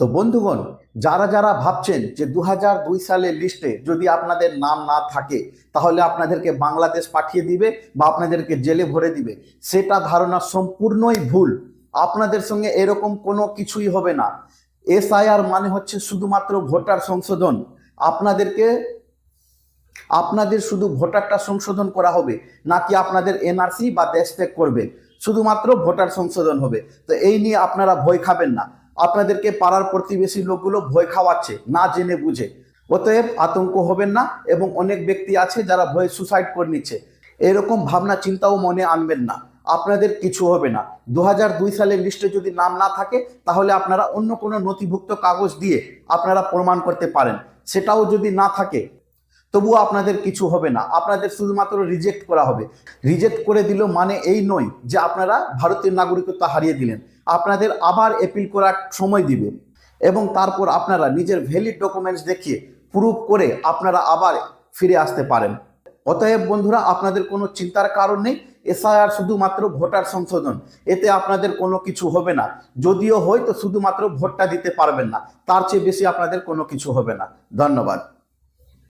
তো বন্ধুগণ, যারা যারা ভাবছেন যে দু দুই সালের লিস্টে যদি আপনাদের নাম না থাকে, তাহলে আপনাদেরকে বাংলাদেশ পাঠিয়ে দিবে বা আপনাদেরকে জেলে ভরে দিবে। সেটা ধারণা সম্পূর্ণই ভুল। আপনাদের সঙ্গে এরকম কোনো কিছুই হবে না। এসআইআর মানে হচ্ছে শুধুমাত্র ভোটার সংশোধন। আপনাদেরকে, আপনাদের শুধু ভোটারটা সংশোধন করা হবে, নাকি আপনাদের এনআরসি বা দেশ ত্যাগ করবে? শুধুমাত্র ভোটার সংশোধন হবে। তো এই নিয়ে আপনারা ভয় খাবেন না। আপনাদেরকে পাড়ার প্রতিবেশী লোকগুলো ভয় খাওয়াচ্ছে, না জেনে বুঝে। অতএব আতঙ্ক হবেন না এবং অনেক ব্যক্তি আছে যারা ভয়ে সুসাইড করে নিচ্ছে। এরকম ভাবনা, চিন্তাও মনে আনবেন না। আপনাদের কিছু হবে না। দু দুই সালের লিস্টে যদি নাম না থাকে, তাহলে আপনারা অন্য কোনো নথিভুক্ত কাগজ দিয়ে আপনারা প্রমাণ করতে পারেন। সেটাও যদি না থাকে, তবুও আপনাদের কিছু হবে না। আপনাদের শুধুমাত্র রিজেক্ট করা হবে। রিজেক্ট করে দিল মানে এই নয় যে আপনারা ভারতীয় নাগরিকত্ব হারিয়ে দিলেন। আপনাদের আবার এপিল করার সময় দিবে এবং তারপর আপনারা নিজের ভ্যালিড ডকুমেন্টস দেখিয়ে প্রুফ করে আপনারা আবার ফিরে আসতে পারেন। অতএব বন্ধুরা, আপনাদের কোনো চিন্তার কারণ নেই। এসআইআর শুধুমাত্র ভোটার সংশোধন। এতে আপনাদের কোনো কিছু হবে না। যদিও হয় তো শুধুমাত্র ভোটটা দিতে পারবেন না, তার চেয়ে বেশি আপনাদের কোনো কিছু হবে না। ধন্যবাদ।